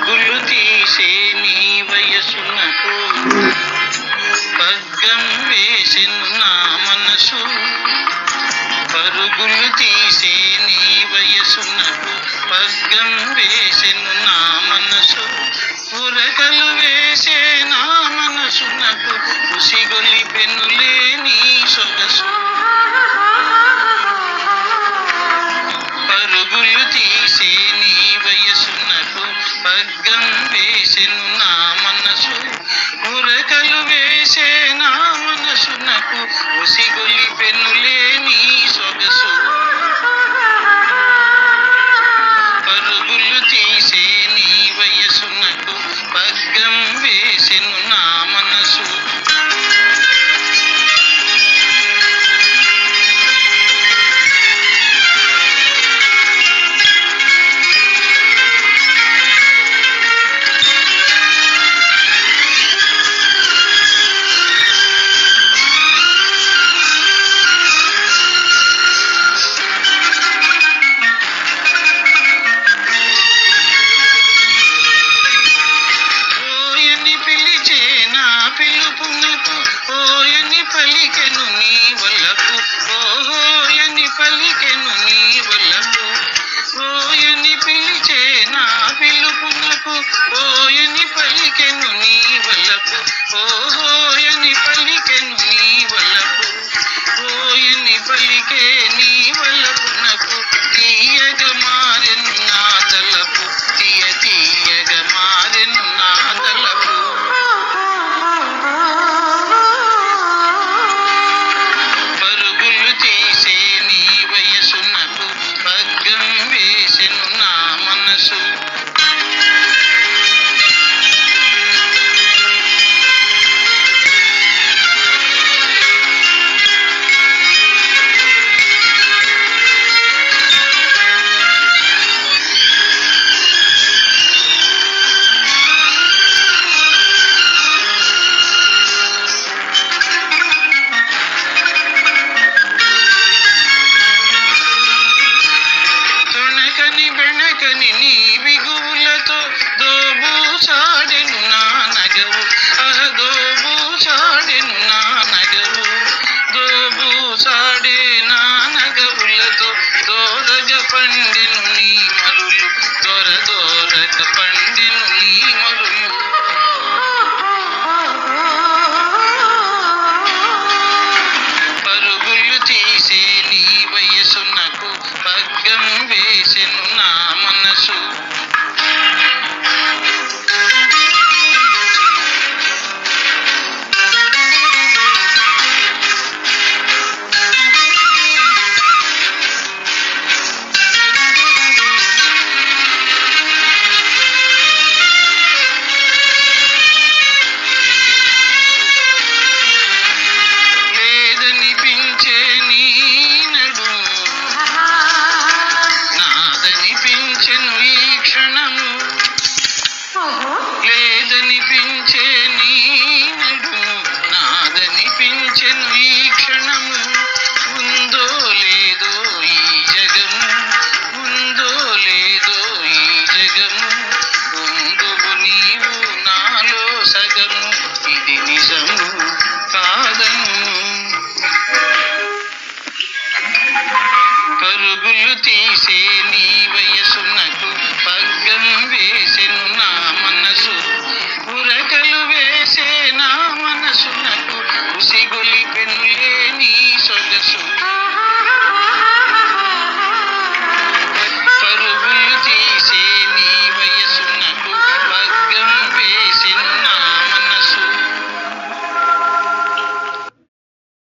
పరుగులు తీసే నీ వయసునకు పగ్గం వేసెను నా మనసు. పరుగులు తీసే నీ వయసునకు పగ్గం వేసెను నా మనసు. ఉరకలు వేసే నా మనసునకు కుసిగొలి పెనులే నీ సొగసు. పరుగులు తీ feliz que nunca. நீவி నిజము? ఇది నిజము కాదను పరుగులు తీ